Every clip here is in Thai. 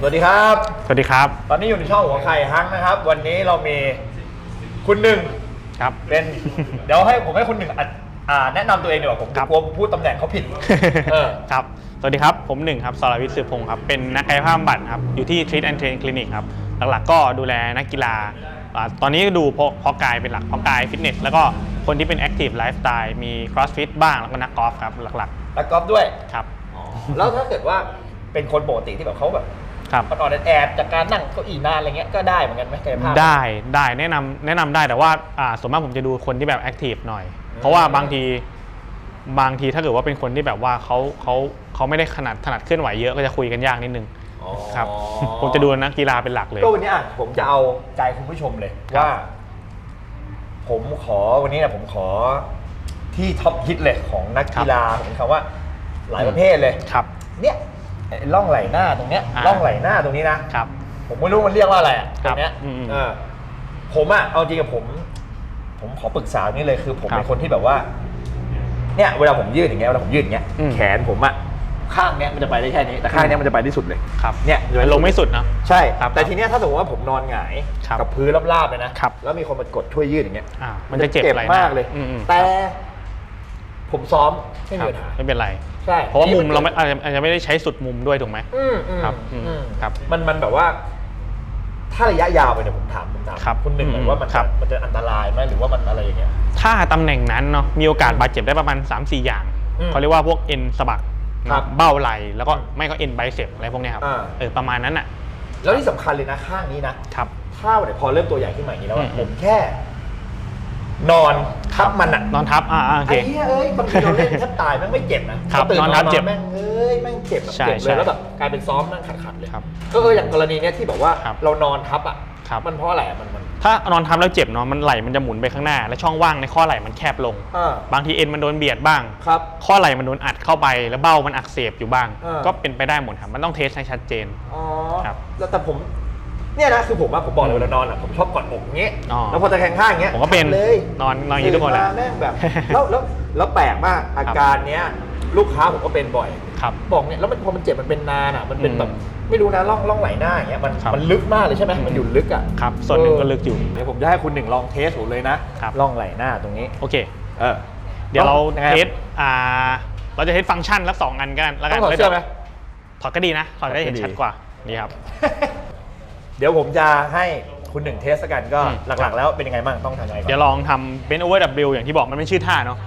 สวัสดีครับ สวัสดีครับ ตอนนี้อยู่ในช่องหัวไข่ฮังนะครับ วันนี้เรามีคุณหนึ่งครับ เป็น เดี๋ยวให้ผมให้คุณหนึ่งอะอ่าแนะนำตัวเองดีกว่าผมครับ กลัวพูดตำแหน่งเขาผิดเออครับ สวัสดีครับ ผมหนึ่งครับสรวิทย์สืบพงศ์ครับ เป็นนักกายภาพบำบัดครับ อยู่ที่ Treat and Train Clinic ครับ หลักๆ ก็ดูแลนักกีฬาอ่าตอนนี้ดูเพาะเพาะกายเป็นหลักเพาะกายฟิตเนส แล้วก็คนที่เป็น Active Lifestyle มี CrossFit บ้าง แล้วก็นักกอล์ฟครับ หลักแล้วกอล์ฟด้วย ๆ ครับ แล้วถ้าเกิดว่าเป็นคนปกติที่แบบเขาแบบ ครับ อ่อนๆแอดๆจากการนั่งเก้าอี้นานอะไรเงี้ยก็ได้เหมือนกันไหมกายภาพ ได้ได้แนะนำแนะนำได้แต่ว่าอ่าส่วนมากผมจะดูคนที่แบบ Active หน่อย เพราะว่าบางทีบางทีถ้าเกิดว่าเป็นคนที่แบบว่าเขาเขาเขาไม่ได้ขนาดถนัดเคลื่อนไหวเยอะก็จะคุยกันยากนิดนึงอ๋อ ครับ ผมจะดูนักกีฬาเป็นหลักเลย ก็วันนี้อะผมจะเอาใจคุณผู้ชมเลยครับ ว่า ผมขอวันนี้เนี่ยผมขอที่ท็อปฮิตเลยของนักกีฬาผมคำว่า หลายประเภทเลย ครับ เนี่ย ไอ้ร่องไหล่หน้าตรงเนี้ยอ่าร่องไหล่หน้าตรงนี้นะ ครับ ผมไม่รู้มันเรียกว่าอะไรอะคตรัรบงเนี้ยอืมเออผมอะเอาจริงกับผม ผมขอปรึกษานี่เลยคือ ผมครับเป็นคนที่แบบว่า เนี่ยเวลาผมยืดอย่างเงี้ยเวลาผมยืดอย่างเงี้ยอืม แขนผมอะข้างเนี้ยมันจะไปได้แค่นี้แต่ข้างเนี้ยมันจะไปที่สุดเลย ครับเนี่ยจะปลงไม่สุดเนอะ ใช่ ครับแต่ทีเนี้ยถ้าสมมติว่าผมนอนหงายครับกับพื้นราบๆเลยนะครับ แล้วมีคนมากดช่วยยืดอย่างเงี้ยอ่ามันจะเจ็บไหล่หน้มากเลย อืมๆแต่ ผมซ้อมไม่คมีรับปัญหาไม่เป็นไร ใช่เพราะว่ามุมเราไม่อาจจะอาจจะไม่ได้ใช้สุดมุมด้วยถูกไหม อืมอืมครับอืมอืมครับมันมันแบบว่า ถ้าระยะยาวไปเนี่ยผมถามผมถามครับคุณหนึ่งหน่อยอืมว่ามันครัจะบ มันจะอันตรายไหมหรือว่ามันอะไรอย่างเงี้ย ถ้าตำแหน่งนั้นเนาะมีโอกาสบาดเจ็บได้ประมาณ 3-4 อย่าง อืมเขาเรียกว่าพวกเอ็นสะบักครับเบ้าไหล่แล้วก็ไม่ก็เอ็นไบเซปอะไรพวกเนี้ยครับอ่า เออประมาณนั้นอะแล้วที่สำคัญเลยนะข้างนี้นะ ครับ ถ้าวันไหนพอเริ่มตัวใหญ่ขึ้นมาอย่างนี้แล้วอะอืมผมแค่ นอน ทับมันอะนอนทับอ่าอ่าโอเค ไอ้เหี้ยเอ้ยบางทีเราเล่นแทบตายแม่งไม่เจ็บนะครับพตื่นอนทับมาเจ็บแม่งเอ้ยแม่งเจ็บแบบใช่เจ็บเลใช่ยแล้วแบบกลายเป็นซ้อมนั่งขัดๆเลยครับก็เอออย่างกรณีเนี้ยที่แบบว่าครับเรานอนทับอะครับ มันเพราะอะไรอะมันมันถ้านอนทับแล้วเจ็บเนาะมันไหล่มันจะหมุนไปข้างหน้า และช่องว่างในข้อไหล่มันแคบลง อ่าบางทีเอ็นมันโดนเบียดบ้าง ครับ ข้อไหล่มันโดนอัดเข้าไปแล้วเบ้ามันอักเสบอยู่บ้าง เออ ก็เป็นไปได้หมดครับมันต้องเทสให้ชัดเจน อ๋อครับ แล้วแต่ผม เนี่ยนะคือผมว่าผมบอกเลยเวลานอนอะผมชอบกอดอกอย่างเงี้ยอ๋อ แล้วพอตะแคงข้างอย่างเงี้ยผมก็เป็นเลยนอนนอนอย่างนี้ทุกคนแหละตื่มาแม่งแบบแล้วแล้วแล้วแปลกมากอาการเนี้ยลูกค้าผมก็เป็นบ่อย ครับ บอกเนี่ยแล้วมันพอมันเจ็บมันเป็นนานอะมันเป็นอืมแบบไม่รู้นะร่องร่องไหลหน้าอย่างเงี้ยมันครับมันลึกมากเลยใช่ไหมมันอยู่ลึกอะครับ ส่วนหนึ่งก็ลึกอยู่ เดี๋ยวผมจะให้คุณหนึ่งลองเทสผมเลยนะครับ ร่องไหลหน้าตรงนี้ โอเค เออ เดี๋ยวเรายังไงเทสอ่า เราจะเทสฟังก์ชันละสองอันกันแล้วกัต้อนงถอดแล้วเสื้อไหม ถอดก็ดีนะถอดได้เห็นถอดก็ดีชัดกว่านี่ครับ เดี๋ยวผมจะให้คุณหนึ่งเทสกันก็อืม หลักๆ แล้วเป็นยังไงบ้างต้องทำยังไงก่อนเดี๋ยวลองทำเบนโอเวอร์ดับเบิลอย่างที่บอกมันเป็นชื่อท่าเนาะ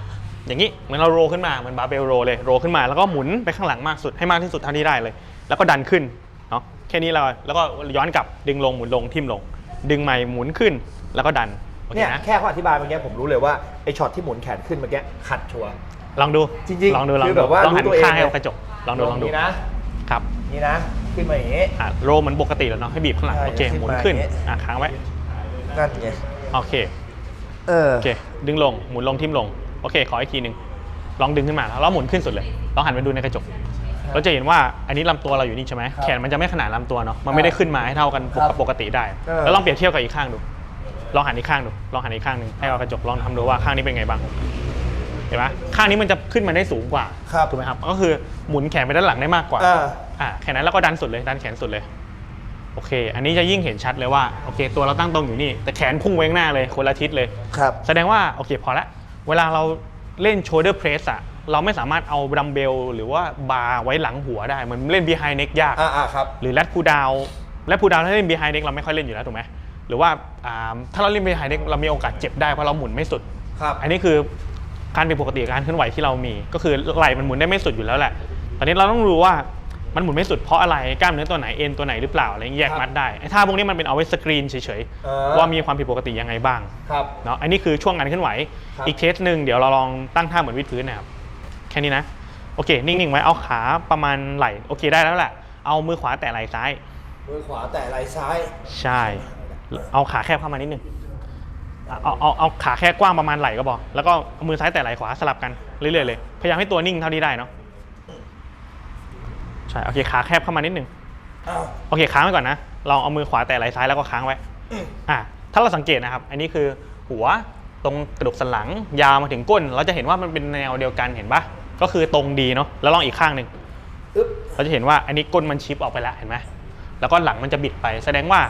อย่างนี้เหมือนเราโรลขึ้นมาเหมือนบาร์เบลโรเลยโรลขึ้นมาแล้วก็หมุนไปข้างหลังมากสุดให้มากที่สุดเท่าที่ได้เลย แล้วก็ดันขึ้นเนาะแค่นี้เราแล้วก็ย้อนกลับดึงลงหมุนลงทิ่มลง ดึงใหม่หมุนขึ้นแล้วก็ดันโอเคเนี่ยนะแค่เขาอธิบายเมื่อกี้ผมรู้เลยว่าไอช็อตที่หมุนแขนขึ้นเมื่อกี้ขัดชัวร์ ลองดูจริงๆลองดูลองคืดูอแบบว่าลองหันรู้ตัวเอง ข้างให้เลยกระจกลองดูลองดูนี่นะครับ นี่นะ ขึ้นมาอย่างนี้ อะโรลเหมือนปกติแล้วเนาะให้บีบข้างหลังใช่โอเคขึ้นหมุนมาขึ้นอย่างงี้ อะค้างไว้นั่นไงโอเคเออโอเค ดึงลงหมุนลงทิ่มลงโอเค ขออีกทีหนึ่งลองดึงขึ้นมาแล้วหมุนขึ้นสุดเลยลองหันไปดูในกระจก เราจะเห็นว่าอันนี้ลำตัวเราอยู่นี่ใช่ไหมครับแขนมันจะไม่ขนาดลำตัวเนาะมันไม่ได้ขึ้นมาให้เท่ากันปครักบปกติได้ เออ แล้วลองเปรียบเทียบกับอีกข้างดู ลองหันอีกข้างดูลองหันอีกข้างหนึ่งให้เอากระจกลองทำดูว่าข้างนี้เป็นไงบ้างเห็นไหมข้างนี้มันจะขึ้นมาได้สูงกว่าครับถูกไหมครับก็คือหมุนแขนไปด้านหลังได้มากกว่า อ่า อ่าแค่นั้นแล้วก็ดันสุดเลยดันแขนสุดเลย โอเค อันนี้จะยิ่งเห็นชัดเลยว่าโอเค ตัวเราตั้งตรงอยู่นี่ แต่แขนพุ่งไว้ข้างหน้าเลยคนละทิศเลย ครับ แสดงว่าโอเคพอละ เวลาเราเล่น shoulder press อะเราไม่สามารถเอาดัมเบลหรือว่าบาร์ไว้หลังหัวได้เหมือนเล่น behind neck ยาก อ่าอ่าครับ หรือ lat pull down lat pull down ถ้าเล่น behind neck เราไม่ค่อยเล่นอยู่แล้วถูกไหมหรือว่าอ่าถ้าเราเล่น behind neck เรามีโอกาสเจ็บได้เพราะเราหมุนไม่สุด ครับ อันนี้คือการเป็นปกติการเคลื่อนไหวที่เรามี ก็คือไหล่มันหมุนได้ไม่สุดอยู่แล้วแหละ ตอนนี้เราต้องรู้ว่า มันหมุนไม่สุดเพราะอะไรกล้ามเนื้อตัวไหนเอ็นตัวไหนหรือเปล่าอะไรอย่างเงี้ยแยกครับมัดได้ไอ้ท่าพวกนี้มันเป็นเอาไว้สกรีนเฉยเออๆว่ามีความผิดปกติยังไงบ้างครับ เนาะอันนี้คือช่วงการเคลื่อนไหว ครับ อีกเคสหนึ่งเดี๋ยวเราลองตั้งท่าเหมือนวิดพื้นนะครับแค่นี้นะโอเค นิ่งๆไว้เอาขาประมาณไหล่โอเคได้แล้วแหละเอามือขวาแตะไหล่ซ้าย มือขวาแต่ไหล่ซ้าย ใช่ เอาขาแคบเข้ามานิดนึงอะเอาเอาเอาขาแค่กว้างประมาณไหล่ก็พอแล้วก็เอามือซ้ายแตะไหล่ขวาสลับกันเรื่อยๆเลย พยายามให้ตัวนิ่งเท่าที่ได้เนาะ ใช่โอเคขาแคบเข้ามานิดนึงอ้าวโอเคค้างไว้ก่อนนะลองเอามือขวาแตะไหล่ซ้ายแล้วก็ค้างไว้อะถ้าเราสังเกตนะครับ อันนี้คือหัวตรงกระดูกสันหลังยาวมาถึงก้น เราจะเห็นว่ามันเป็นแนวเดียวกันเห็นปะก็คือตรงดีเนาะแล้วลองอีกข้างหนึ่ง อึ๊บเราจะเห็นว่าอันนี้ก้นมันชิปออกไปแล้วเห็นไหม แล้วก็หลังมันจะบิดไป แสดงว่า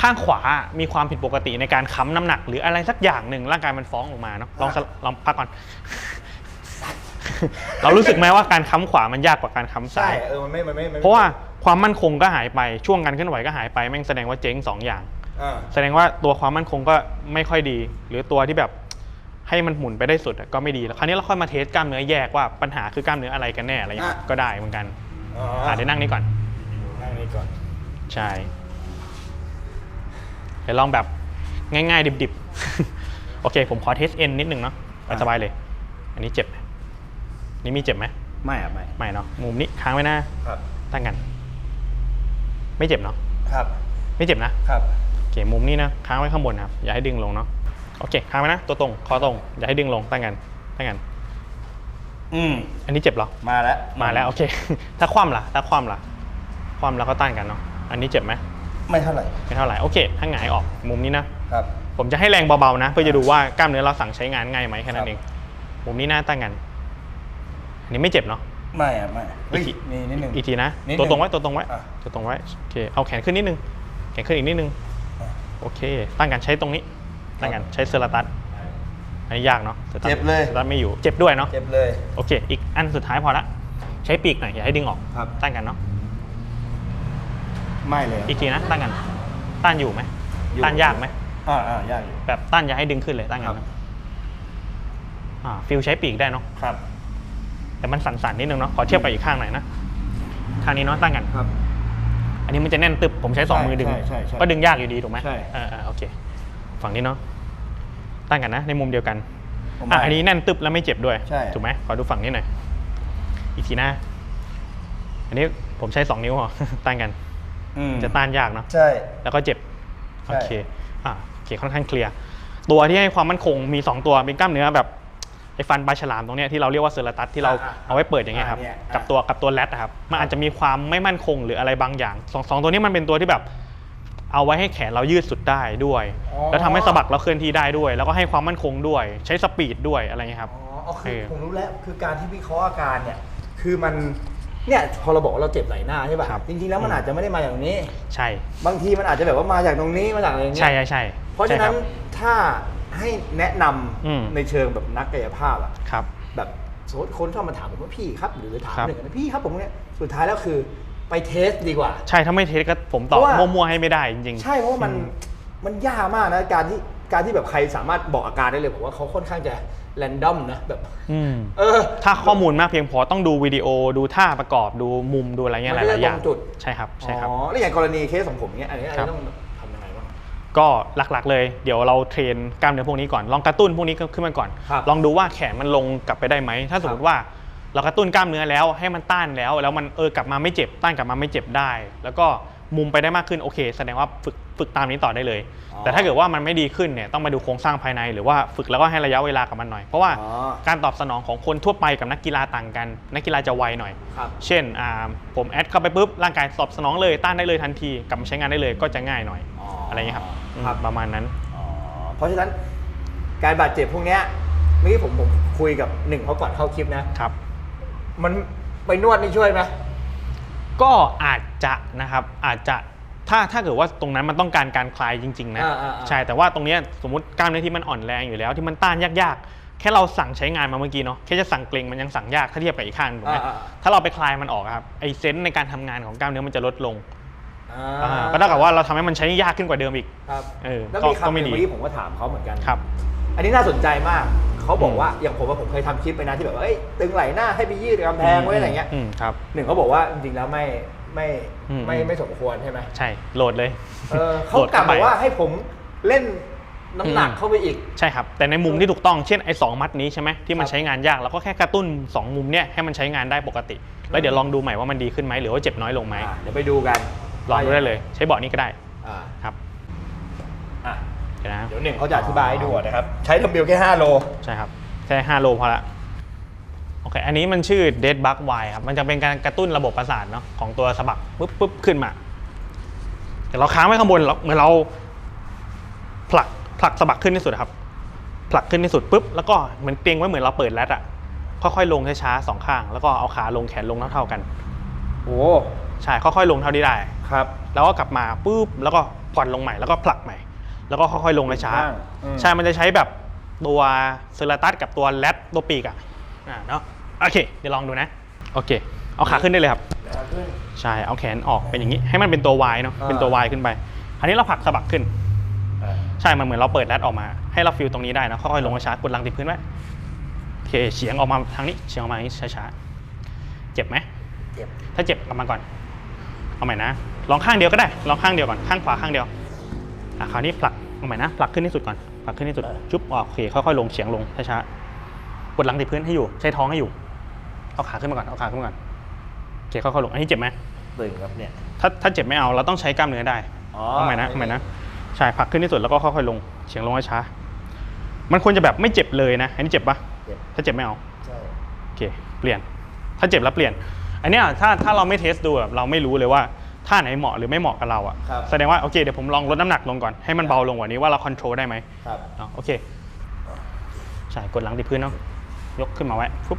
ข้างขวามีความผิดปกติในการค้ำน้ำหนัก หรืออะไรสักอย่างหนึ่งร่างกายมันฟ้องออกมาเนาะลองสลลองพักก่อน เรารู้สึกไหมว่าการค้ำขวามันยากกว่าการค้ำซ้าใช่ย เออมันไม่มันไม่มันไม่เพราะว่าความมั่นคงก็หายไปช่วงการเคลื่อนไหวก็หายไปแม่งแสดงว่าเจ๊งสองอย่าง อ่าแสดงว่าตัวความมั่นคงก็ไม่ค่อยดี หรือตัวที่แบบให้มันหมุนไปได้สุดอะก็ไม่ดีแล้วคราวนี้เราค่อยมาเทสกล้ามเนื้อแยกว่าปัญหาคือกล้ามเนื้ออะไรกันแน่อะไรอย่างเงี้ยก็ได้เหมือนกันอ๋ออะเดี๋ยวนั่งนี่ก่อน นั่งนี่ก่อนใช่เดี๋ยวลองแบบง่ายๆ ดิบๆ โอเค ผมขอเทสเอ็นนิดนึงเนาะสบายๆเลย อันนี้เจ็บไหม นี่มีเจ็บไหมไม่อะไม่ไม่เนาะมุมนี้ค้างไว้นะครับ ตั้งกัน ไม่เจ็บเนาะครับไม่เจ็บนะครับ โอเคมุมนี้นะค้างไว้ข้างบนนะครับอย่าให้ดึงลงเนาะโอเคค้างไว้นะตัวตรงคอตรงอย่าให้ดึงลงตั้งกันตั้งกัน อืมอันนี้เจ็บเหรอมาแล้วมาแล้วโอเค ถ้าคว่ำล่ะถ้าคว่ำล่ะคว่ำแล้วก็ต้านกันเนาะอันนี้เจ็บไหมไม่เท่าไหร่ไม่เท่าไหร่โอเคถ้าหงายออกมุมนี้นะครับ ผมจะให้แรงเบาๆนะ เพื่อจะดูว่ากล้ามเนื้อเราสั่งใช้งานง่ายไหมแค่นั้นเองมุมนี้หน้าตั้งกันอั นนี้ไม่เจ็บเนาะไม่อะไม่เฮ้ยอีกทีมีนิดหนึ่งอีกทีนะ นิดนึงตัวตรงไว้ ตัวตรงไว้ อะ ตัวตรงไว้ โอเค เอาแขนขึ้นนิดนึง แขนขึ้นอีกนิดนึงอะโอเค ตั้งกันใช้ตรงนี้ ตั้งกันใช้เซอร์ตัส อันนี้ยากเนาะซอร์ตัสเจ็บเลย ซอร์ตัสไม่อยู่ เจ็บด้วยเนาะ เจ็บเลย โอเค อีกอันสุดท้ายพอละ ใช้ปีกหน่อยอย่าให้ดึงออก ครับ ตั้งกันเนาะ ไม่เลยอีกทีนะ ตั้งกัน ต้านอยู่ไหมอยู่ต้านยากไหม อ่าอ่ายากอยู่ แบบต้านอย่าให้ดึงขึ้นเลย ตั้งกันครับนะอ่า ฟิลใช้ปีกได้เนาะ ครับ แต่มันสั่นๆนิดนึงเนาะขอเทียบกับอีกข้างหน่อยนะข้างนี้เนาะตั้งกัน ครับ อันนี้มันจะแน่นตึบผมใช้สองใช่มือดึง ใช่ใช่ใช่ก็ดึงยากอยู่ดีถูกไหมใช่ เออเออโอเค ฝั่งนี้เนาะตั้งกันนะ ในมุมเดียวกันผมอะไม่อันนี้แน่นตึบแล้วไม่เจ็บด้วยใช่ ถูกไหมขอดูฝั่งนี้หน่อยอีกทีนะ อันนี้ผมใช้สองนิ้วเหรอ ตั้งกัน อืมจะต้านยากเนาะ ใช่ แล้วก็เจ็บ ใช่ โอเค อะโอเค ค่อนข้างเคลียร์ ตัวที่ให้ความมั่นคงมี 2 ตัว เป็นกล้ามเนื้อแบบไอ้ ฟันปลาฉลามตรงเนี้ยที่เราเรียกว่าเซอร์ตัสที่เราอะเอาไว้เปิดอย่างเงี้ยครับอะเนี่ยกับอะตัวกับตัวแรดนะครับมันอาจจะมีความไม่มั่นคงหรืออะไรบางอย่างสองสองตัวนี้มันเป็นตัวที่แบบ เอาไว้ให้แขนเรายืดสุดได้ด้วย อ๋อ แล้วทำให้สะบักเราเคลื่อนที่ได้ด้วย แล้วก็ให้ความมั่นคงด้วย ใช้สปีดด้วยอะไรเงี้ยครับ อ๋อเอาคือเออผมรู้แล้วคือการที่วิเคราะห์อาการเนี่ย คือมันเนี่ยพอเราบอกว่าเราเจ็บไหล่หน้าใช่ป่ะครับจริงๆแล้วมันอาจจะไม่ได้มาอย่างนี้ ใช่บางทีมันอาจจะแบบว่ามาจากตรงนี้มาจากอะไรอย่างเงี้ยใช่ใช่ใช่เพราะฉะนั้นใช่คบถ้า ให้แนะนำอืม ในเชิงแบบนักกายภาพอะครับ แบบสมมติคนชอบมาถามผมว่าพี่ครับ หรือถามครับ หนึ่งนะพี่ครับผมเนี่ยสุดท้ายแล้วคือไปเทสดีกว่า ใช่ถ้าไม่เทสก็ผมตอบเพราะว่า มั่วๆให้ไม่ได้จริงๆ ใช่เพราะว่ามันอืมมันยากมากนะการที่การที่แบบใครสามารถบอกอาการได้เลยผมว่าเขาค่อนข้างจะแรนดอมนะแบบ อืม เออ ถ้าข้อมูลมากเพียงพอต้องดูวิดีโอดูท่าประกอบดูมุมดูอะไรเงี้ยหมันก็ลายๆอย่างจะตรงจุด ใช่ครับใช่ครับ อ๋อแล้วอย่างกรณีเคสของผมเนี้ยอันนี้อันครันี้บต้อง ก็หลักๆ เลย เดี๋ยวเราเทรนกล้ามเนื้อพวกนี้ก่อน ลองกระตุ้นพวกนี้ขึ้นมาก่อน ครับลองดูว่าแขนมันลงกลับไปได้ไหม ถ้าสมมติว่าเรากระตุ้นกล้ามเนื้อแล้วให้มันต้านแล้ว แล้วมันเออกลับมาไม่เจ็บ ต้านกลับมาไม่เจ็บได้ แล้วก็มุมไปได้มากขึ้นโอเค แสดงว่าฝึก ฝึกตามนี้ต่อได้เลย อ๋อแต่ถ้าเกิดว่ามันไม่ดีขึ้นเนี่ยต้องมาดูโครงสร้างภายใน หรือว่าฝึกแล้วก็ให้ระยะเวลากับมันหน่อย เพราะว่าอ๋อ การตอบสนองของคนทั่วไปกับนักกีฬาต่างกัน นักกีฬาจะไวหน่อย ครับ เช่นอ่าผมแอดเข้าไปปุ๊บร่างกายตอบสนองเลยต้านได้เลยทันทีกลับมาใช้งานได้เลยก็จะง่ายหน่อย อ๋อออะไรเงี้ยครับอืมครับ ประมาณนั้น อ๋อเพราะฉะนั้นการบาดเจ็บพวกเนี้ยเมื่อกี้ผมผมคุยกับหนึ่งเขาก่อนเข้าคลิปนะ ครับ มันไปนวดนี่ช่วยไหม ก็อาจจะนะครับอาจจะ ถ้าถ้าเกิดว่าตรงนั้นมันต้องการการคลายจริง ๆ นะอ่าอ่าอ่า ใช่แต่ว่าตรงเนี้ยสมมติกล้ามเนื้อที่มันอ่อนแรงอยู่แล้วที่มันต้านยากๆ แค่เราสั่งใช้งานมาเมื่อกี้เนาะแค่จะสั่งเกรงมันยังสั่งยากถ้าเทียบกับอีกข้างถูกไหมอ่าอ่า ถ้าเราไปคลายมันออกอะครับไอเซนส์ในการทำงานของกล้ามเนื้อมันจะลดลงอ่าอ่าก็เท่ากับว่าเราทำให้มันใช้ยากขึ้นกว่าเดิมอีก ครับเออแล้วก็มีก็คำหไม่นึ่งดี เมื่อกี้ผมก็ถามเขาเหมือนกัน ครับ อันนี้น่าสนใจมาก เขาบอกอืมว่าอย่างผมว่าผมเคยทำคลิปไปนะที่แบบว่าเอ้ยตึงไหล่หน้าให้ไปยืดกำแพงไว้อะไรเงี้ยมครับ หนึ่งเขาบอกว่าจริงๆแล้วไม่ ไม่อืม ไม่ไม่สมควรใช่ไหมใช่โหลดเลย เออเขาโหลดกลับเข้าไป บอกว่าให้ผมเล่นน้ำหนักอืมเข้าไปอีก ใช่ครับ แต่ในมุมที่ถูกต้องเช่นไอ้สองมัดนี้ใช่ไหมที่มัคนรับ ใช้งานยากเราก็แค่กระตุ้น 2 มุมเนี่ยให้มันใช้งานได้ปกติ แล้วเดี๋ยวลองดูใหม่ว่ามันดีขึ้นไหมหรือว่าเจ็บน้อยลงไหมอ่าเดี๋ยวไปดูกันลองดูได้เลย ใช้เบาะนี้ก็ได้อ่าครับอะเดี๋ยวนะเดี๋ยวหนึ่งเขาจะอธิบายให้ดูนะครับ ใช้ดัมเบลแค่5โล ใช่ครับแค่5โลพอละ โอเค อันนี้มันชื่อ Dead Bug Y ครับ มันจะเป็นการกระตุ้นระบบประสาทเนาะของตัวสะบักปุ๊บปุ๊บขึ้นมาเดี๋ยวเราค้างไว้ข้างบนเราเหมือนเราผลักผลักสะบักขึ้นที่สุดครับ ผลักขึ้นที่สุดปุ๊บแล้วก็เหมือนเกรงไว้เหมือนเราเปิดแรดอะค่อยๆลงช้าๆสองข้าง แล้วก็เอาขาลงแขนลงเท่าๆกัน โอ้ใช่ค่อยๆลงเท่าที่ได้คครับ แล้วก็กลับมาปุ๊บแล้วก็ผ่อนลงใหม่แล้วก็ผลักใหม่ แล้วก็ค่อยๆลงช้าข้างอืมๆใช่มันจะใช้แบบตัวเซอร์ตัสกับตัวแรดตัวปีกอะ อ่าเนาะโอเค เดี๋ยวลองดูนะ โอเค เอาขาขึ้นได้เลยครับใช่ เอาแขนออกเป็นอย่างนี้ ให้มันเป็นตัว Y เนาะ อ่า เป็นตัว Y ขึ้นไปอันนี้เราผลักสะบักขึ้นใช่ มันเหมือนเราเปิดแรดออกมา ให้เราฟิลตรงนี้ได้นะ ค่อยๆลงช้าๆกดหลังติดพื้นไว้โอเคเฉียงออกมาทางนี้ เฉียงออกมาอย่างนี้ช้าๆ เจ็บไหม เจ็บถ้าเจ็บกลับมาก่อน เอาใหม่นะ ลองข้างเดียวก็ได้ ลองข้างเดียวก่อน ข้างขวาข้างเดียว อะคราวนี้ผลัก เอาใหม่นะ ผลักขึ้นที่สุดก่อน ผลักขึ้นที่สุด จุ๊บออกโอเค ค่อยๆลงเฉียงลงช้าๆ กดหลังติดพื้นให้อยู่ ใช้ท้องให้อยู่ เอาขาขึ้นมาก่อน เอาขาขึ้นมาก่อนโอเคค่อยๆลง อันนี้เจ็บไหมตึงครับเนี่ย ถ้าถ้าเจ็บไม่เอา เราต้องใช้กล้ามเนื้อได้อ๋อเอาใหม่นะเอาใหม่นะ ใช่ผลักขึ้นที่สุดแล้วก็ค่อยๆลง เฉียงลงช้าๆมันควรจะแบบไม่เจ็บเลยนะ อันนี้เจ็บปะเจ็บ ถ้าเจ็บไม่เอา ใช่โอเคเปลี่ยน ถ้าเจ็บแล้วเปลี่ยน อันเนี้ยถ้าถ้าเราไม่เทสดูแบบเราไม่รู้เลยว่าท่าไหนเหมาะหรือไม่เหมาะกับเราอะครับ แสดงว่าโอเคเดี๋ยวผมลองลดน้ำหนักลงก่อนให้มันเบาลงกว่านี้ว่าเราค o n t r o l ได้ไหมครับ เนาะโอเค ใช่กดหลังติดพื้นเนาะ ยกขึ้นมาไว้ปุ๊บ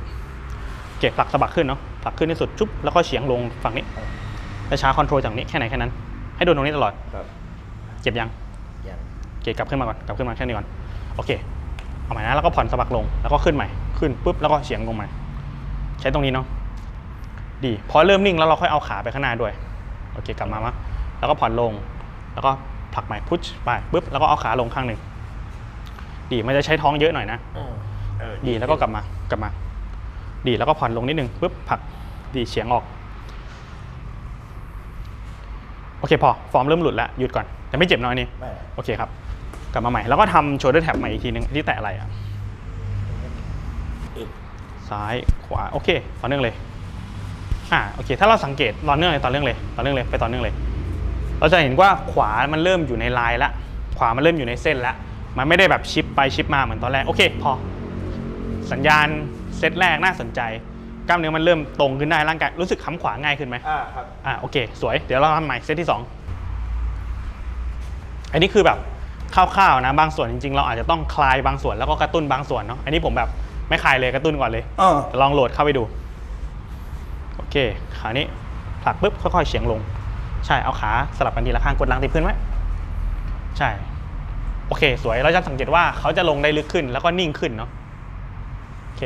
โอเคผลักสะบักขึ้นเนาะผลักขึ้นที่สุดชุบแล้วก็เฉียงลงฝั่งนี้แล้วช้าคอนโทรลจากนี้แค่ไหนแค่นั้น ให้โดนตรงนี้ตลอดครับเจ็บยังยังโอเคกลับขึ้นมาก่อนกลับขึ้นมาแค่นี้ก่อนโอเคเอาใหม่นะแล้วก็ผ่อนสะบักลงแล้วก็ขึ้นใหม่ขึ้นปุ๊บแล้วก็เฉียงลงใหม่ใช้ตรงนี้เนาะดีพอเริ่มนิ่งแล้วเราค่อยเอาขาไปข้างหน้าด้วยโอเคกลับมามะแล้วก็ผ่อนลง แล้วก็ผลักใหม่พุชไปปุ๊บแล้วก็เอาขาลงข้างหนึ่งดีมันจะใช้ท้องเยอะหน่อยนะ เออดีแล้วก็กลับมากลับมา ดีแล้วก็ผ่อนลงนิดนึงปุ๊บผลักดีเฉียงออกโอเคพอฟอร์มเริ่มหลุดแล้วหยุดก่อนแต่ไม่เจ็บน้อยนี่ไม่โอเคครับ กลับมาใหม่แล้วก็ทำโช l เดอร์แท็บใหม่อีกทีนึงที่แตะอะไรอะอึบซ้ายขวาโอเคต่อเนื่องเลยอ่าโอเค ถ้าเราสังเกตต่อเนื่องเลยต่อเนื่องเลยต่อเนื่องเลยไปต่อเนื่องเลย เราจะเห็นว่าขวามันเริ่มอยู่ในลายละขวามันเริ่มอยู่ในเส้นละมันไม่ได้แบบชิปไปชิปมาเหมือนตอนแรกโอเค พอ สัญญาณเซตแรกน่าสนใจ กล้ามเนื้อมันเริ่มตรงขึ้นได้ร่างกายรู้สึกค้ำขวาง่ายขึ้นไหมอ่าครับอ่าโอเค สวยเดี๋ยวเราทำใหม่เซตที่ 2 อันนี้คือแบบคร่าวๆนะบางส่วนจริงๆ เราอาจจะต้องคลายบางส่วนแล้วก็กระตุ้นบางส่วนเนาะอันนี้ผมแบบไม่คลายเลยกระตุ้นก่อนเลยอ๋อเดี๋ยวลองโหลดเข้าไปดู โอเคขานี้ผลักปุ๊บค่อยๆเฉียงลง ใช่เอาขาสลับกันทีละข้างกดหลังติดพื้นไว้ใช่ โอเค สวยเราจะสังเกตว่าเขาจะลงได้ลึกขึ้นแล้วก็นิ่งขึ้นเนาะ โอเค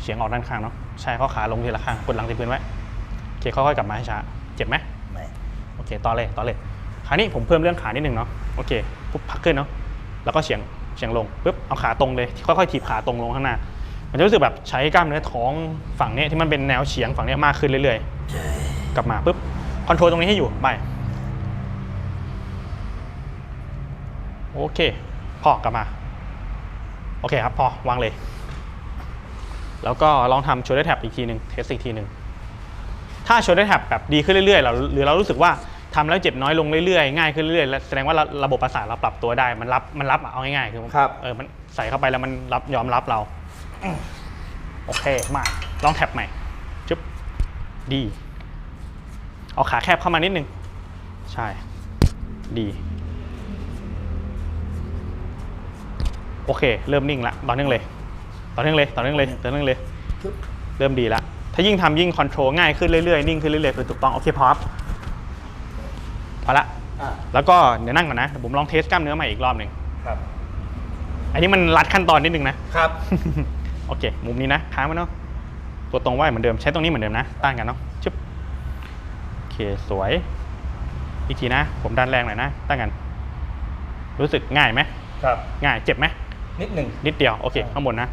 เฉียงออกด้านข้างเนาะใช่เขาขาลงทีละข้างกดหลังติดพื้นไว้โอเคค่อยๆกลับมาให้ช้าเจ็บไหมไม่โอเคต่อเลยต่อเลยคราวนี้ผมเพิ่มเรื่องขานิดหนึ่งเนาะโอเคปุ๊บพักขึ้นเนาะแล้วก็เฉียงเฉียงลงปุ๊บเอาขาตรงเลยค่อยๆถีบขาตรงลงข้างหน้า มันจะรู้สึกแบบใช้กล้ามเนื้อท้องฝั่งเนี้ยที่มันเป็นแนวเฉียงฝั่งเนี้ยมากขึ้นเรื่อยๆ กลับมาปุ๊บคอนโทรลตรงนี้ให้อยู่ไปโอเคพอกลับมา โอเคครับพอวางเลย แล้วก็ลองทำ shoulder tap อีกทีหนึ่งเทสอีกทีหนึ่งถ้า shoulder tap แบบดีขึ้นเรื่อยๆเราหรือเรารู้สึกว่าทำแล้วเจ็บน้อยลงเรื่อยๆง่ายขึ้นเรื่อยๆแล้วแสดงว่าระระบบประสาทเราปรับตัวได้มันรับมันรับอะเอาง่ายๆคือครับเออมันใส่เข้าไปแล้วมันรับยอมรับเราโอเคมาลองแท็บใหม่จุ๊บดีเอาขาแคบเข้ามานิดนึง ใช่ ดี โอเค เริ่มนิ่งละต่อเนื่องเลย ต่อเนื่องเลย ต่อเนื่องเลย ต่อเนื่องเลย เริ่มดีละ ถ้ายิ่งทำยิ่งคอนโทรลง่ายขึ้นเรื่อยๆ นิ่งขึ้นเรื่อยๆคือถูกต้อง โอเคพอครับพอละอ่าแล้วก็เดี๋ยวนั่งก่อนนะเดี๋ยวผมลองเทสกล้ามเนื้อใหม่อีกรอบหนึ่งครับ อันนี้มันรัดขั้นตอนนิดนึงนะ ครับ โอเค มุมนี้นะค้างไว้เนาะ ตัวตรงไว้เหมือนเดิม ใช้ตรงนี้เหมือนเดิมนะตั้งกันเนาะ ชึบ โอเค สวย อีกทีนะ ผมดันแรงหน่อยนะตั้งกัน รู้สึกง่ายไหมครับ ง่าย เจ็บไหมนิดหนึ่งนิดเดียว โอเค ข้างบนนะ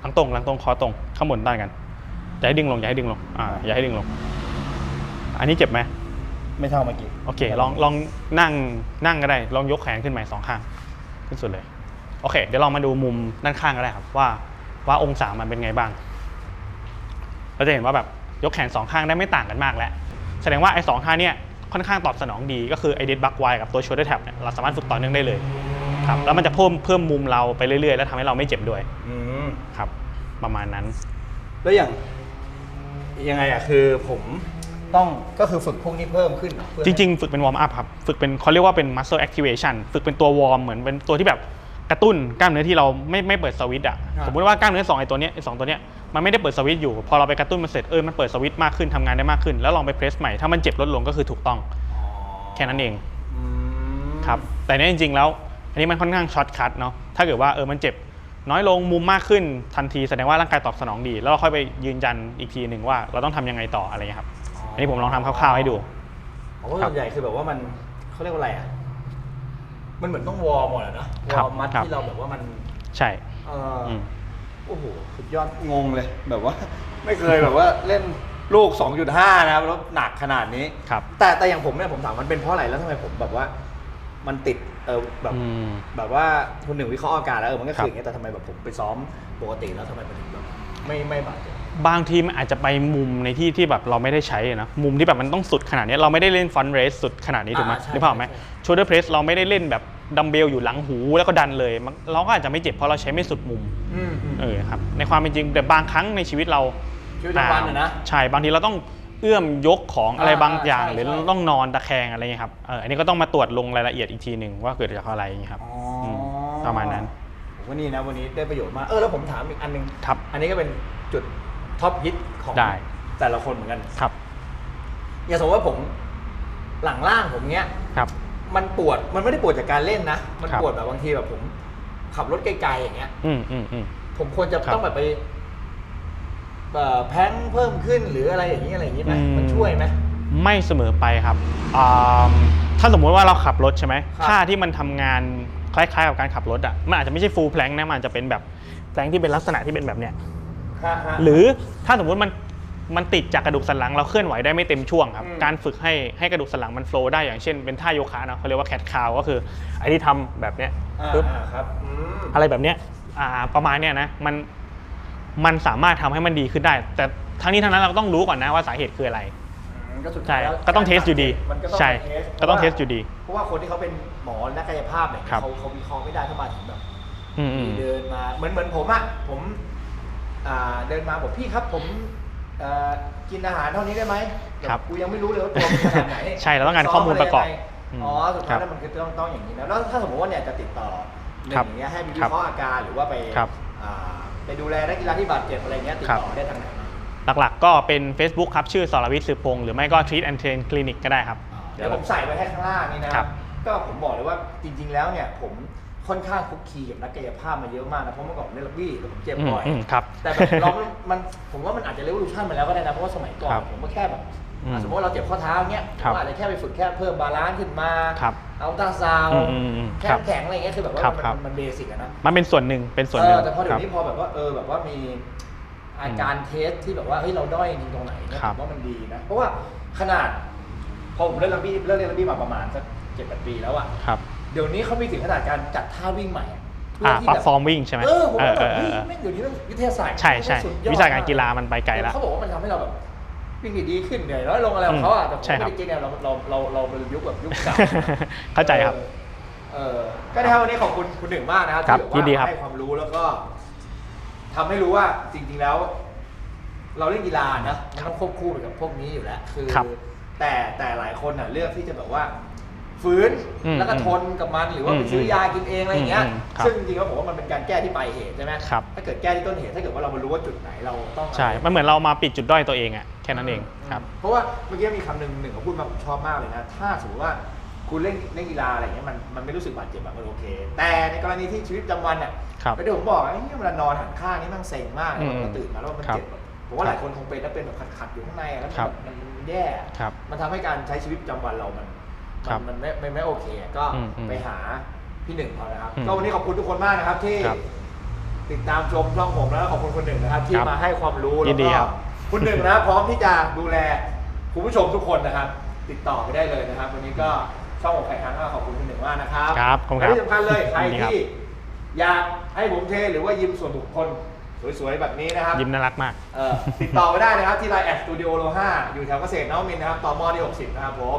หลังตรงหลังตรงคอตรงข้างบนตั้งกันอย่าให้ดึงลงอย่าให้ดึงลงอ่าอย่าให้ดึงลง อันนี้เจ็บไหมไม่เท่าเมื่อกี้โอเค ลองลองนั่งนั่งก็ได้ลองยกแขนขึ้นใหม่สองข้างขึ้นสุดเลยโอเค เดี๋ยวลองมาดูมุมด้านข้างก็ได้ครับ ว่าว่าองศามันเป็นไงบ้าง เราจะเห็นว่าแบบยกแขนสองข้างได้ไม่ต่างกันมากแล้ว แสดงว่าไอ้สองท่าเนี่ยค่อนข้างตอบสนองดีก็คือไอเดดบักไวกับตัว shoulder tap เนี่ยเราสามารถฝึกต่อเนื่องได้เลย ครับแล้วมันจะเพิ่มเพิ่มมุมเราไปเรื่อยๆ แล้วทำให้เราไม่เจ็บด้วยอืมครับ ประมาณนั้น แล้วอย่างยังไงอะคือผมต้องก็คือฝึกพวกนี้เพิ่มขึ้นเพื่อจริง ๆ ฝึกเป็นวอร์มอัพครับฝึกเป็นเขาเรียกว่าเป็น muscle activation ฝึกเป็นตัววอร์มเหมือนเป็นตัวที่แบบกระตุ้นกล้ามเนื้อที่เราไม่ไม่เปิดสวิตช์อะครับสมมุติว่ากล้ามเนื้อสองไอ้ตัวเนี้ยไอ้สองตัวเนี้ยมันไม่ได้เปิดสวิตช์อยู่ พอเราไปกระตุ้นมันเสร็จเออมันเปิดสวิตช์มากขึ้นทำงานได้มากขึ้น แล้วลองไปเพรสใหม่ถ้ามันเจ็บลดลงก็คือถูกต้อง แค่นั้นเอง อืม ครับแต่เนี่ยจริงๆแล้ว อันนี้มันค่อนข้างช็อตคัทเนาะถ้าเกิดว่าเออมันเจ็บน้อยลงมุมมากขึ้นทันทีแสดงว่าร่างกายตอบสนองดี แล้วเราค่อยไปยืนยันอีกทีหนึ่งว่าเราต้องทำยังไงต่ออะไรเงี้ยครับ อันนี้ผมลองทำคร่าวๆให้ดูผมว่าส่วนใหญ่คือแบบว่ามันเขาเรียกว่าอะไรอะมันเหมือนต้องวอร์มหมดอะนะวครับอร์มมัดครับที่เราแบบว่ามันใช่เออออืมโอ้โหสุดยอดงงเลยแบบว่า ไม่เคยแบบว่าเล่นลูก 2.5 นะครับแล้วหนักขนาดนี้ครับแต่แต่อย่างผมเนี่ยผมถามมันเป็นเพราะอะไรแล้วทำไมผมแบบว่า มันติดเออแบบอืมแบบว่าคนหนึ่งวิเคราะห์อาการแล้วเออมันก็ครัคือบอย่างเงี้ยแต่ทำไมแบบผมไปซ้อมปกติแล้วทำไมมันถึงแบบไม่ไม่บาดเจ็บบางทีมันอาจจะไปมุมในที่ที่แบบเราไม่ได้ใช้อะนะมุมที่แบบมันต้องสุดขนาดนี้เราไม่ได้เล่นฟอนเรสสุดขนาดนี้ถูกไหมอ่าใช่นึกภาพออกไหมใช่โชเดอร์เพรสเราไม่ได้เล่นแบบดัมเบลอยู่หลังหูแล้วก็ดันเลยมันเราก็อาจจะไม่เจ็บเพราะเราใช้ไม่สุดมุมอืมอืมเออครับในความเป็นจริงแต่บางครั้งในชีวิตเราชีวิตประจำวันอะนะใช่บางทีเราต้อง เอื้อมยกของอะไรอ่าบางอย่างใช่หรือใช่ ต้องนอนตะแคงอะไรเงี้ยครับเอออันนี้ก็ต้องมาตรวจลงรายละเอียดอีกทีหนึ่งว่าเกิดจากอะไรอย่างเงี้ยครับอ๋ออมประมาณนั้นผมว่านี่นะวันนี้ได้ประโยชน์มาก เออแล้วผมถามอีกอันหนึง ครับ อันนี้ก็เป็นจุดท็อปฮิตของได้ แต่ละคนเหมือนกัน ครับอย่างสมมติว่าผมหลังล่างผมเนี้ย ครับ มันปวด มันไม่ได้ปวดจากการเล่นนะ มันครับ ปวดแบบบางทีแบบผม ขับรถไกลๆอย่างเงี้ย อืมอืมอืม ผมควรจะครับ ต้องแบบไป เอ่อแพ้งเพิ่มขึ้นหรืออะไรอย่างนี้อะไรอย่างนี้ไหมอืม มันช่วยไหม ไม่เสมอไปครับอ่าถ้าสมมุติว่าเราขับรถใช่ไหมครับท่าที่มันทำงานคล้ายๆกับการขับรถอะ มันอาจจะไม่ใช่ฟูลแพลงนะมันอาจจะเป็นแบบแพลงที่เป็นลักษณะที่เป็นแบบเนี้ย ฮะฮะ หรือถ้าสมมุติมันมันติดจากกระดูกสันหลังเราเคลื่อนไหวได้ไม่เต็มช่วงครับ อืม การฝึกให้ให้กระดูกสันหลังมันโฟล์ได้อย่างเช่นเป็นท่าโยคะเนาะเขาเรียกว่าแคทคาวก็คือไอ้ที่ทำแบบเนี้ยอ่าปึ๊บ อ่าครับอืม อะไรแบบเนี้ยอ่าประมาณเนี้ยนะ มัน มันสามารถทำให้มันดีขึ้นได้ แต่ทั้งนี้ทั้งนั้นเราก็ต้องรู้ก่อนนะว่าสาเหตุคืออะไรอืมก็สุดใช่ท้ายแล้วก็ต้องเทสอยู่ดีมันก็ต้องใช่เทสก็ต้องพเทราะสว่าอยู่ดีเพราะว่าคนที่เขาเป็นหมอนักกายภาพเนี่ยครับ เขาเขาวิเคราะห์ไม่ได้ถ้ามาถึงแบบ อืมอืม เดินมาเหมือนเหมือนผมอะผมอ่าเดินมาบอกพี่ครับผมเอ่อกินอาหารเท่านี้ได้ไหมครับกูยังไม่รู้เลยว่าตัวมันขนาดไหนใช่เราต้องการข้อมูลประกอบซ้มไรยังไงอ๋ออืมสุดครัท้ายบแล้วมันคือต้องต้องอย่างนี้นะแล้วถ้าสมมติว่าเนี่ยจะติดต่อหนึ่ครับงอย่างเงี้ยให้ไปวิครับเคราะห์อาการหรือว่าไปครับอ่า ไปดูแลนักกีฬาที่บาดเจ็บอะไรเงี้ยติดครับต่อได้ทางไหนนะหลักๆ ก็เป็น Facebook ครับ ชื่อสรวิทย์สืบพงศ์หรือไม่ก็ Treat and Train Clinic ก็ได้ครับ เดี๋ยวผมใส่ไว้ให้ข้างล่างนี่นะคครัรับ บ ก็ผมบอกเลยว่าจริง ๆ แล้วเนี่ยผมค่อนข้างคุกคีกับนักกายภาพมาเยอะมากนะเพราะเมื่อก่อนผมเล่นรักบี้แล้วผมเจ็บอืมบ่อย อืมครับ แต่แบบเรา มัน ผมว่ามันอาจจะเร v o ลูชันมาแล้วก็ได้นะ เพราะว่าสมัยก่อน ครับผมก็แค่แบบอืม สมมติว่าเราเจ็บข้อเท้าเงี้ยผครับมอาจจะแค่ไปฝึกแค่เพิ่มบาลานซ์ขึ้นมาครับเอาตราซาวอืมอืมอืมแค่ครับแข็งอะไรเงี้ยคือแบบว่าครับมันครับมันเบสิกอะนะมันเป็นส่วนหนึ่งเป็นส่วนหเอนึ่งอแต่พอเดี๋คยรัวบนี้พอแบบว่าเออแบบว่ามีอาการเทสที่แบบว่าเฮ้ยเราด้อยจริงตรงไหนเนี่ยครัผบมว่ามันดีนะ เพราะว่าขนาดพอผมเล่นรักบี้เลิกเล่นรักบี้มาประมาณสักเจ็ดแปดปีแล้วอะครับเดี๋ยวนี้เขามีถึงขนาดการจัดท่าวิ่งใหม่อะเพื่อ่าที่ปรับแบบฟอร์มวิ่งใช่ไหมเออผมว่าแบบเอเฮ้ยอเออแม่งเดี๋ยวนี้มันวิทยาศาสตร์ใช่ใช่สุดยอดวิชาการกีฬามันไปไกลละเขาบอกว่ามันทำให้เราแบบ วิ่งได้ดีขึ้นเหนื่อยน้อยลงอะไรของเขาอะแต่ผมใช่คไม่รับได้เก่งเนี่ยเราเราเราเราเป็นยุคแบบยุคเก่า เข้าใจครับ เออเออก็นะครับวันนี้ขอบคุณคุณหนึ่งมากนะครับครับที่แบบยินดีครัว่าบให้ความรู้แล้วก็ทำให้รู้ว่าจริงๆแล้ว เราเล่นกีฬานะมันต้องควบคู่ไปกับพวกนี้อยู่แล้วคือ ครับแต่แต่หลายคนอะ เลือกที่จะแบบว่า ฟื้นอืมแล้วก็ทนกับมันหรือว่าไปซื้อยากินเองอะไรอย่างเงี้ยอืมอืมครับซึ่งจริงๆแล้วผมว่ามันเป็นการแก้ที่ปลายเหตุใช่ไหมครับ ถ้าเกิดแก้ที่ต้นเหตุถ้าเกิดว่าเรามารู้ว่าจุดไหนเราต้องใช่ มันเหมือนเรามาปิดจุดด้อยตัวเองอะแค่นั้นเองครับ เพราะว่าเมื่อกี้มีคำหนึ่งหนึ่งเขาพูดมาผมชอบมากเลยนะ ถ้าสมมติว่าคุณเล่นเล่นกีฬาอะไรเงี้ยมันมันไม่รู้สึกบาดเจ็บแบบมันโอเค แต่ในกรณีที่ชีวิตประจำวันเนี่ย ครับไปดูผมบอกไอ้เนี่ยเวลานอนหันข้างนี่มันเซ็งมากเลยอืมมันตื่นมาแล้วมันครับเจ็บแบบผมว่าหลายคนคงเป็นแล้วเป็นแบบขัดๆอยู่ข้างในอะแล้วมันครับ แบบมันแย่ ครับ มันทำให้การใช้ชีวิตประจำวันเรามัน ครัมันบมันไม่ไม่ไม่โอเคอะก็อืมอืมไปหาพี่หนึ่งเขานะครับ อืมก็วันนี้ขอบคุณทุกคนมากนะครับที่ครับติดตามชมช่องผมแล้วก็ขอบคุณคุณหนึ่งนะครับ ที่ครับมาให้ความรู้ยิแล้วนดีก็ครับคุณหนึ่งนะพร้อมที่จะดูแลคุณผู้ชมทุกคนนะครับ ติดต่อไปได้เลยนะครับ วันนี้ก็ช่องของไข่ค้างก็ขอบคุณคุณหนึ่งมากนะครับครับขอบคุณครับและที่สำคัญเลยใครยินดีครับ ที่อยากให้ผมเทหรือว่ายิมส่วนบุคคลสวยๆแบบนี้นะครับ ยิ้มน่ารักมาก เอ่อติดต่อไปได้นะครับ ที่ไลน์แอดสตูดิโอโลห้าอยู่แถวเกษตรนวมินทร์นะครับต่อมอที่60 นะครับผม